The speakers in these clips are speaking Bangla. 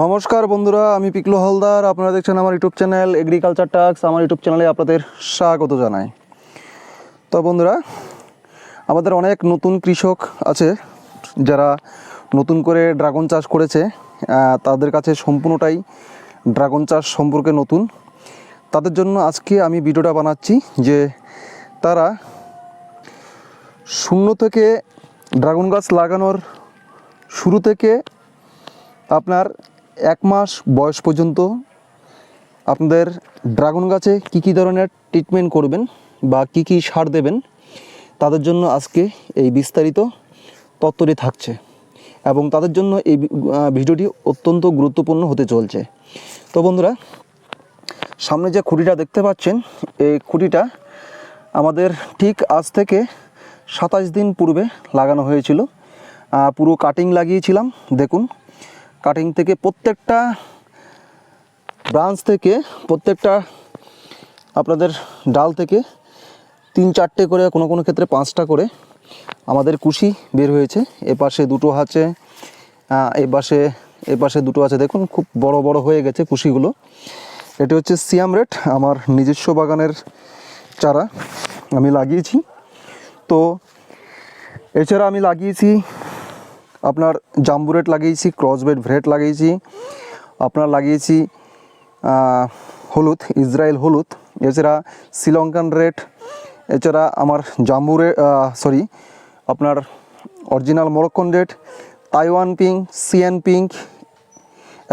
নমস্কার বন্ধুরা, আমি পিকলু হালদার। আপনারা দেখছেন আমার ইউটিউব চ্যানেল এগ্রিকালচার টাক্স আমার ইউটিউব চ্যানেলে আপনাদের স্বাগত জানাই। তো বন্ধুরা, আমাদের অনেক নতুন কৃষক আছে, যারা নতুন করে ড্রাগন চাষ করেছে। তাদের কাছে সম্পূর্ণটাই ড্রাগন চাষ সম্পর্কে নতুন। তাদের জন্য আজকে আমি ভিডিওটা বানাচ্ছি যে তারা শূন্য থেকে ড্রাগন গাছ লাগানোর শুরু থেকে আপনার এক মাস বয়স পর্যন্ত আপনাদের ড্রাগন গাছে কী কী ধরনের ট্রিটমেন্ট করবেন বা কী কী সার দেবেন, তাদের জন্য আজকে এই বিস্তারিত তত্ত্বটি থাকছে এবং তাদের জন্য এই ভিডিওটি অত্যন্ত গুরুত্বপূর্ণ হতে চলছে। তো বন্ধুরা, সামনে যে খুঁটিটা দেখতে পাচ্ছেন, এই খুঁটিটা আমাদের ঠিক আজ থেকে সাতাশ দিন পূর্বে লাগানো হয়েছিল। পুরো কাটিং লাগিয়েছিলাম, দেখুন। কাটিং থেকে প্রত্যেকটা ব্রাঞ্চ থেকে প্রত্যেকটা আপনাদের ডাল থেকে তিন চারটে করে কোনো কোনো ক্ষেত্রে পাঁচটা করে আমাদের কুশি বের হয়েছে। এ পাশে দুটো আছে আহ, এ পাশে এ পাশে দুটো আছে। দেখুন খুব বড় বড় হয়ে গেছে কুশিগুলো। এটি হচ্ছে সিয়াম রেট আমার নিজস্ব বাগানের চারা আমি লাগিয়েছি। তো এছাড়া আমি লাগিয়েছি আপনার জাম্বুরেট লাগিয়েছি ক্রসবেড ভ্রেট লাগিয়েছি, আপনার লাগিয়েছি হলুদ, ইসরায়েল হলুদ, এছাড়া শ্রীলঙ্কান রেড এছাড়া আমার জাম্বুরে সরি আপনার original Moroccan red Taiwan pink, Sean pink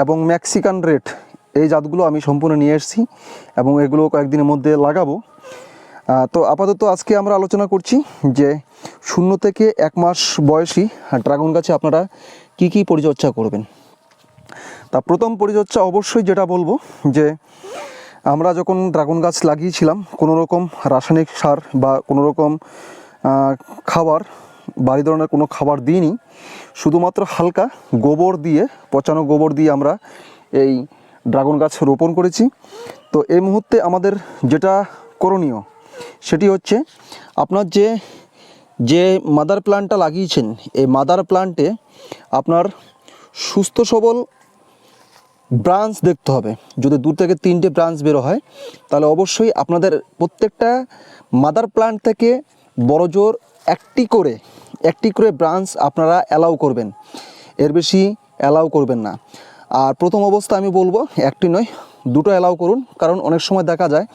এবং মেক্সিকান রেড এই জাতগুলো আমি সম্পূর্ণ নিয়ে এসেছি এবং এগুলো কয়েকদিনের মধ্যে লাগাবো। তো আপাতত আজকে আমরা আলোচনা করছি যে শূন্য থেকে এক মাস বয়সী ড্রাগন গাছে আপনারা কি কি পরিচর্যা করবেন? তা প্রথম পরিচর্যা অবশ্যই যেটা বলব যে আমরা যখন ড্রাগন গাছ লাগিয়েছিলাম কোনো রকম রাসায়নিক সার বা কোনো রকম খাবার, বাড়ি ধরনের কোনো খাবার দিইনি, শুধুমাত্র হালকা গোবর দিয়ে, পচানো গোবর দিয়ে আমরা এই ড্রাগন গাছ রোপণ করেছি। তো এই মুহূর্তে আমাদের যেটা করণীয় সেটি হচ্ছে আপনার যে যে মাদার প্লান্টটা লাগিয়েছেন, এই মাদার প্লান্টে আপনার সুস্থ সবল ব্রাঞ্চ দেখতে হবে। যদি দু থেকে তিনটে ব্রাঞ্চ বেরো হয়, তাহলে অবশ্যই আপনাদের প্রত্যেকটা মাদার প্লান্ট থেকে বড় জোর একটি করে একটি করে ব্রাঞ্চ আপনারা অ্যালাউ করবেন। এর বেশি অ্যালাউ করবেন না। আর প্রথম অবস্থা আমি বলব, একটি নয় দুটো অ্যালাউ করুন। কারণ অনেক সময় দেখা যায়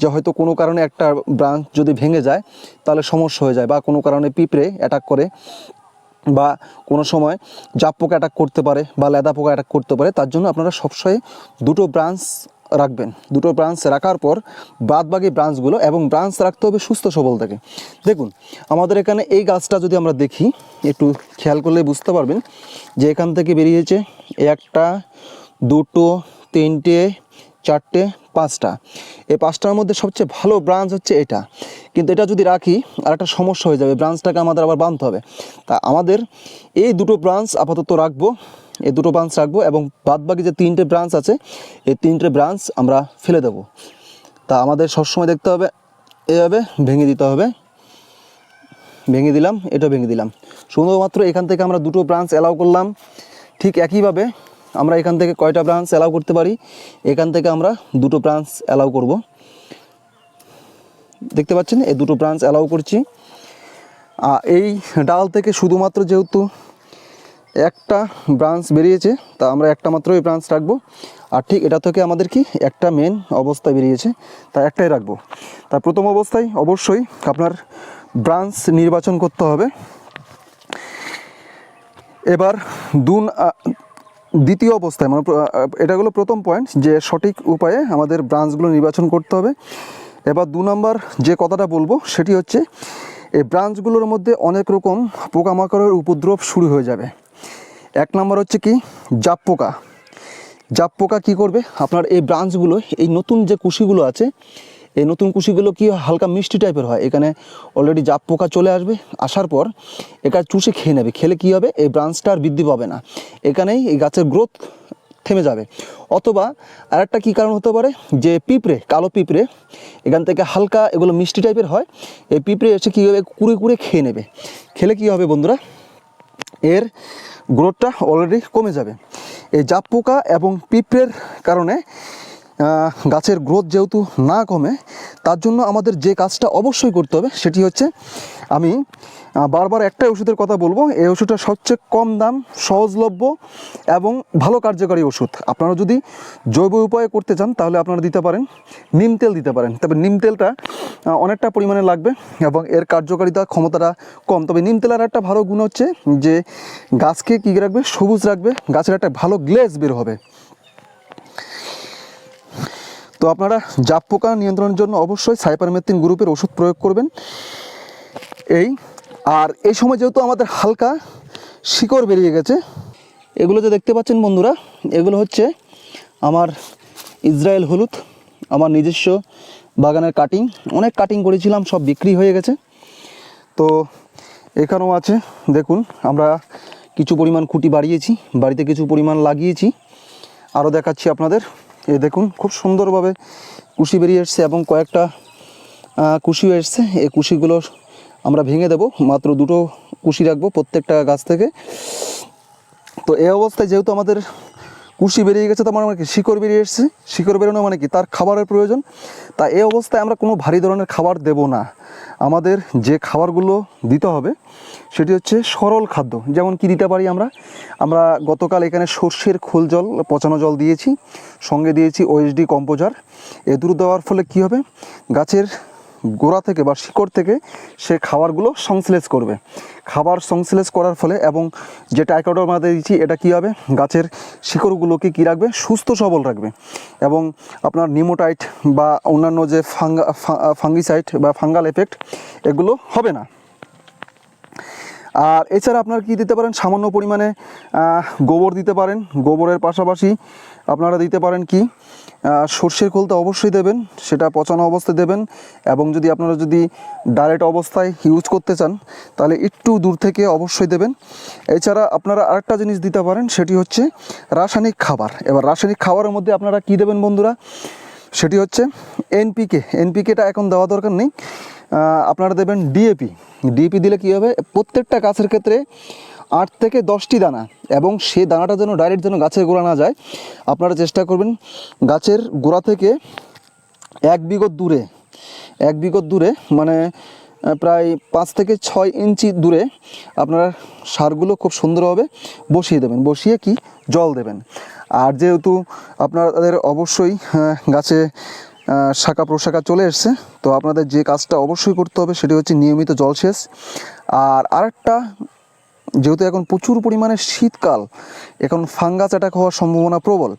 যে হয়তো কোনো কারণে একটা ব্রাঞ্চ যদি ভেঙে যায়, তাহলে সমস্যা হয়ে যায় বা কোনো কারণে পিঁপড়ে অ্যাটাক করে বা কোনো সময় জাপ পোকা অ্যাটাক করতে পারে বা লেদা পোকা অ্যাটাক করতে পারে, তার জন্য আপনারা সবসময় দুটো ব্রাঞ্চ রাখবেন। দুটো ব্রাঞ্চ রাখার পর বাদবাকি ব্রাঞ্চগুলো এবং ব্রাঞ্চ রাখতে হবে সুস্থ সবল থেকে। দেখুন, আমাদের এখানে এই গাছটা যদি আমরা দেখি, একটু খেয়াল করলে বুঝতে পারবেন যে এখান থেকে বেরিয়েছে একটা, দুটো তিনটে, চারটে, পাঁচটা। এই পাঁচটার মধ্যে সবচেয়ে ভালো ব্রাঞ্চ হচ্ছে এটা। কিন্তু এটা যদি রাখি, আর একটা সমস্যা হয়ে যাবে ব্রাঞ্চটাকে আমাদের আবার বাঁধতে হবে। তা আমাদের এই দুটো ব্রাঞ্চ আপাতত রাখব, এই দুটো ব্রাঞ্চ রাখব এবং বাদবাকি যে তিনটে ব্রাঞ্চ আছে, এই তিনটে ব্রাঞ্চ আমরা ফেলে দেবো। তা আমাদের সবসময় দেখতে হবে, এভাবে ভেঙে দিতে হবে। ভেঙে দিলাম, এটা ভেঙে দিলাম। শুধুমাত্র এখান থেকে আমরা দুটো ব্রাঞ্চ অ্যালাউ করলাম। ঠিক একইভাবে আমরা এখান থেকে কয়টা ব্রাঞ্চ অ্যালাউ করতে পারি? এখান থেকে আমরা দুটো ব্রাঞ্চ অ্যালাউ করব। দেখতে পাচ্ছেন, এই দুটো ব্রাঞ্চ অ্যালাউ করছি। এই ডাল থেকে শুধুমাত্র যেহেতু একটা ব্রাঞ্চ বেরিয়েছে, তা আমরা একটা মাত্রই ব্রাঞ্চ রাখব। আর ঠিক এটা থেকে আমাদের কি একটা মেন অবস্থা বেরিয়েছে, তা একটাই রাখব। তা প্রথম অবস্থায় অবশ্যই আপনার ব্রাঞ্চ নির্বাচন করতে হবে। এবার দুন দ্বিতীয় অবস্থায় মানে এটা হলো প্রথম পয়েন্ট যে সঠিক উপায়ে আমাদের ব্রাঞ্চগুলো নির্বাচন করতে হবে। এবার দু নম্বর যে কথাটা বলব, সেটি হচ্ছে, এই ব্রাঞ্চগুলোর মধ্যে অনেক রকম পোকামাকড়ের উপদ্রব শুরু হয়ে যাবে। এক নম্বর হচ্ছে কি? জাপ পোকা। জাপ পোকা কী করবে? আপনার এই ব্রাঞ্চগুলো এই নতুন যে কুশিগুলো আছে এই নতুন কুশিগুলো কি? হালকা মিষ্টি টাইপের হয়? এখানে অলরেডি জাপ পোকা চলে আসবে, আসার পর এটা চুষে খেয়ে নেবে। খেলে কি হবে? এই ব্রাঞ্চটা আর বৃদ্ধি পাবে না। এখানেই এই গাছের গ্রোথ থেমে যাবে। অথবা আরেকটা কী কারণ হতে পারে? যে পিঁপড়ে, কালো পিঁপড়ে, এখান থেকে হালকা এগুলো মিষ্টি টাইপের হয়, এই পিঁপড়ে এসে কী হবে কুড়ে কুড়ে খেয়ে নেবে? খেলে কী হবে বন্ধুরা? এর গ্রোথটা অলরেডি কমে যাবে। এই জাপ পোকা এবং পিঁপড়ের কারণে গাছের গ্রোথ যেহেতু না কমে, তার জন্য আমাদের যে কাজটা অবশ্যই করতে হবে সেটি হচ্ছে আমি বারবার একটাই ওষুধের কথা বলব, এই ওষুধটা সবচেয়ে কম দাম, সহজলভ্য এবং ভালো কার্যকারী ওষুধ। আপনারা যদি জৈব উপায়ে করতে চান, তাহলে আপনারা দিতে পারেন, নিম তেল দিতে পারেন। তবে নিম তেলটা অনেকটা পরিমাণে লাগবে এবং এর কার্যকারিতা ক্ষমতাটা কম। তবে নিম তেলের একটা ভালো গুণ হচ্ছে যে গাছকে কী রাখবে? সবুজ রাখবে, গাছের একটা ভালো গ্লেজ বের হবে। তো আপনারা জাপ পোকা নিয়ন্ত্রণের জন্য অবশ্যই সাইপারমেথিন গ্রুপের ওষুধ প্রয়োগ করবেন। এই, আর এই সময় যেহেতু আমাদের হালকা শিকড় বেরিয়ে গেছে, এগুলো যে দেখতে পাচ্ছেন বন্ধুরা, এগুলো হচ্ছে আমার ইসরায়েল হলুদ, আমার নিজস্ব বাগানের কাটিং অনেক কাটিং করেছিলাম, সব বিক্রি হয়ে গেছে। তো এখানেও আছে, দেখুন, আমরা কিছু পরিমাণ খুঁটি বাড়িয়েছি, বাড়িতে কিছু পরিমাণ লাগিয়েছি। আরও দেখাচ্ছি আপনাদের। এই দেখুন, খুব সুন্দরভাবে কুশি বেরিয়ে এসছে এবং কয়েকটা কুশিও এসছে। এই কুশিগুলো আমরা ভেঙে দেব। মাত্র দুটো কুশি রাখব প্রত্যেকটা গাছ থেকে। তো এই অবস্থায় যেহেতু আমাদের কুশি বেরিয়ে গেছে, তার মানে কি? শিকড় বেরিয়ে এসছে। শিকড় বেরোনো মানে কি? তার খাবারের প্রয়োজন। তা এই অবস্থায় আমরা কোনো ভারী ধরনের খাবার দেব না। আমাদের যে খাবারগুলো দিতে হবে, সেটি হচ্ছে সরল খাদ্য। যেমন কি দিতে পারি আমরা? আমরা গতকাল এখানে সর্ষের খোল জল, পচানো জল দিয়েছি। সঙ্গে দিয়েছি ওএসডি কম্পোজার এ দুটো দেওয়ার ফলে কি হবে? গাছের গোড়া থেকে বা শিকড় থেকে সে খাবারগুলো সংশ্লেষ করবে। খাবার সংশ্লেষ করার ফলে এবং যেটা একটা মাঝে দিচ্ছি এটা কী হবে? গাছের শিকড়গুলোকে কী রাখবে? সুস্থ সবল রাখবে। এবং আপনার নিমোটাইট বা অন্যান্য যে ফাঙ্গা ফাঙ্গিসাইট বা ফাঙ্গাল এফেক্ট, এগুলো হবে না। আর এছাড়া আপনারা কি দিতে পারেন? সামান্য পরিমাণে গোবর দিতে পারেন। গোবরের পাশাপাশি আপনারা দিতে পারেন কি? সর্ষের খোল তো অবশ্যই দেবেন, সেটা পচানো অবস্থায় দেবেন এবং যদি আপনারা যদি ডাইরেক্ট অবস্থায় ইউজ করতে চান, তাহলে একটু দূর থেকে অবশ্যই দেবেন। এছাড়া আপনারা আরেকটা জিনিস দিতে পারেন, সেটি হচ্ছে রাসায়নিক খাবার। এবার রাসায়নিক খাবারের মধ্যে আপনারা কি দেবেন বন্ধুরা? সেটি হচ্ছে এনপিকে এনপিকেটা এখন দেওয়া দরকার নেই। আপনারা দেবেন ডিএপি ডিএপি দিলে কী হবে? প্রত্যেকটা গাছের ক্ষেত্রে আট থেকে দশটি দানা এবং সে দানাটা যেন ডাইরেক্ট যেন গাছের গোড়া না যায়, আপনারা চেষ্টা করবেন গাছের গোড়া থেকে এক বিগত দূরে, এক বিগত দূরে মানে প্রায় পাঁচ থেকে ছয় ইঞ্চি দূরে আপনারা সারগুলো খুব সুন্দরভাবে বসিয়ে দেবেন। বসিয়ে কি? জল দেবেন। আর যেহেতু আপনারা তাদের অবশ্যই গাছে শাখা প্রশাখা চলে এসছে। তো আপনাদের যে কাজটা অবশ্যই করতে হবে সেটি হচ্ছে নিয়মিত জলসেচ। আর আরেকটা, যেহেতু এখন প্রচুর পরিমাণে শীতকাল, এখন ফাঙ্গাস অ্যাটাক হওয়ার সম্ভাবনা প্রবল।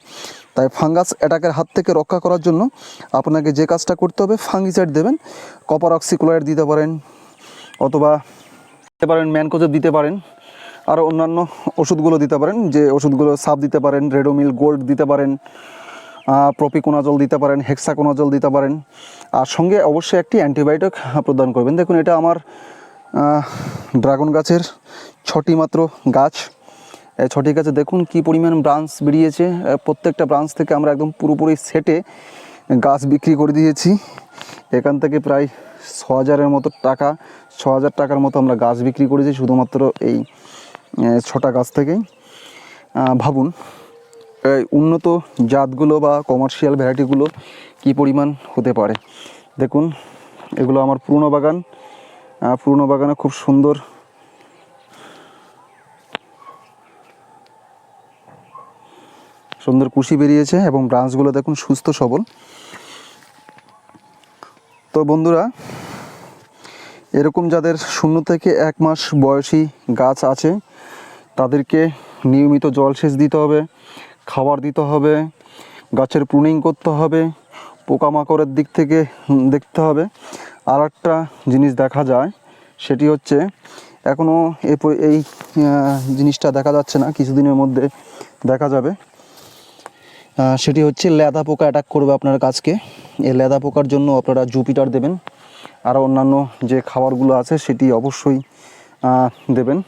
তাই ফাঙ্গাস অ্যাটাকের হাত থেকে রক্ষা করার জন্য আপনাকে যে কাজটা করতে হবে ফাঙ্গিসাইড দেবেন। কপার অক্সিক্লোরাইড দিতে পারেন, অথবা দিতে পারেন, ম্যানকোজেব দিতে পারেন। আরও অন্যান্য ওষুধগুলো দিতে পারেন, যে ওষুধগুলো সাপ দিতে পারেন, রেডোমিল, গোল্ড দিতে পারেন। প্রপিকোনাজল দিতে পারেন, হেক্সাকোনাজল দিতে পারেন। আর সঙ্গে অবশ্যই একটি অ্যান্টিবায়োটিক প্রদান করবেন। দেখুন, এটা আমার ড্রাগন গাছের ছটি মাত্র গাছ। ছটি গাছে দেখুন কি পরিমাণ ব্রাঞ্চ বেরিয়েছে। প্রত্যেকটা ব্রাঞ্চ থেকে আমরা একদম পুরোপুরি সেটে গাছ বিক্রি করে দিয়েছি। এখান থেকে প্রায় ছ হাজারের মতো টাকা ছ হাজার টাকার মতো আমরা গাছ বিক্রি করেছি শুধুমাত্র এই ছটা গাছ থেকেই। ভাবুন উন্নত জাতগুলো বা কমার্শিয়াল ভ্যারাইটিগুলো কি পরিমাণ হতে পারে? দেখুন, এগুলো আমার পুরনো বাগান। পুরনো বাগানে খুব সুন্দর সুন্দর কুশি বেরিয়েছে এবং ব্রাঞ্চগুলো দেখুন সুস্থ সবল। তো বন্ধুরা, এরকম যাদের শূন্য থেকে এক মাস বয়সী গাছ আছে, তাদেরকে নিয়মিত জলসেচ দিতে হবে। খাবার দিতে হবে, গাছের প্রুনিং করতে হবে, পোকামাকড়ের দিক থেকে দেখতে হবে। আর একটা জিনিস দেখা যায়, সেটি হচ্ছে এখনও এই জিনিসটা দেখা যাচ্ছে না, কিছুদিনের মধ্যে দেখা যাবে। সেটি হচ্ছে লেদা পোকা অ্যাটাক করবে আপনার গাছকে। এই লেদা পোকার জন্য আপনারা জুপিটার দেবেন। আর অন্যান্য যে খাবারগুলো আছে, সেটি অবশ্যই দেবেন।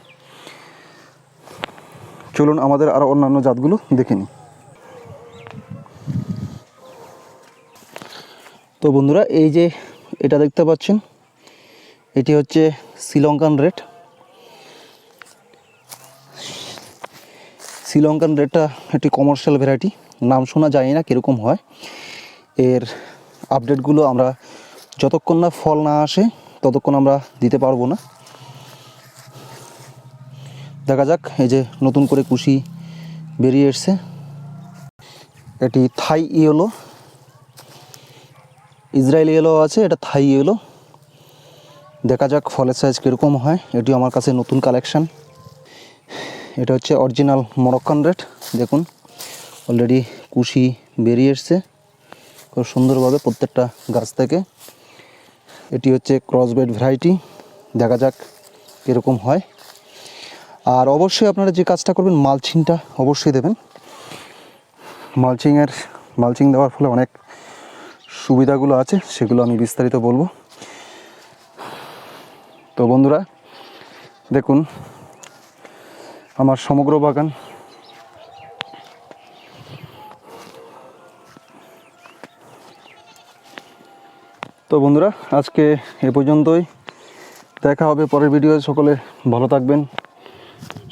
চলুন আমাদের আরও অন্যান্য জাতগুলো দেখে নিই। তো বন্ধুরা, এই যে এটা দেখতে পাচ্ছেন, এটি হচ্ছে শ্রীলঙ্কান রেড শ্রীলঙ্কান রেডটা একটি কমার্শিয়াল ভ্যারাইটি নাম শোনা যায় না কীরকম হয়। এর আপডেটগুলো আমরা, যতক্ষণ না ফল না আসে, ততক্ষণ আমরা দিতে পারব না। দেখা যাক, এই যে নতুন করে কুশি বেরিয়ে এসছে। এটি থাই ইয়েলো। ইসরায়েল ইয়েলো আছে, এটা থাই ইয়েলো। দেখা যাক ফলের সাইজ কীরকম হয় এটি আমার কাছে নতুন কালেকশান এটা হচ্ছে অরিজিনাল মরক্কান রেড দেখুন অলরেডি কুশি বেরিয়ে এসছে। খুব সুন্দরভাবে প্রত্যেকটা গাছ থেকে। এটি হচ্ছে ক্রসবেড ভ্যারাইটি দেখা যাক কীরকম হয়। আর অবশ্যই আপনারা যে কাজটা করবেন, মালচিংটা অবশ্যই দেবেন। মালচিংয়ের, মালচিং দেওয়ার ফলে অনেক সুবিধাগুলো আছে, সেগুলো আমি বিস্তারিত বলব। তো বন্ধুরা, দেখুন, আমার সমগ্র বাগান তো বন্ধুরা, আজকে এ পর্যন্তই। দেখা হবে পরের ভিডিও সকলে ভালো থাকবেন।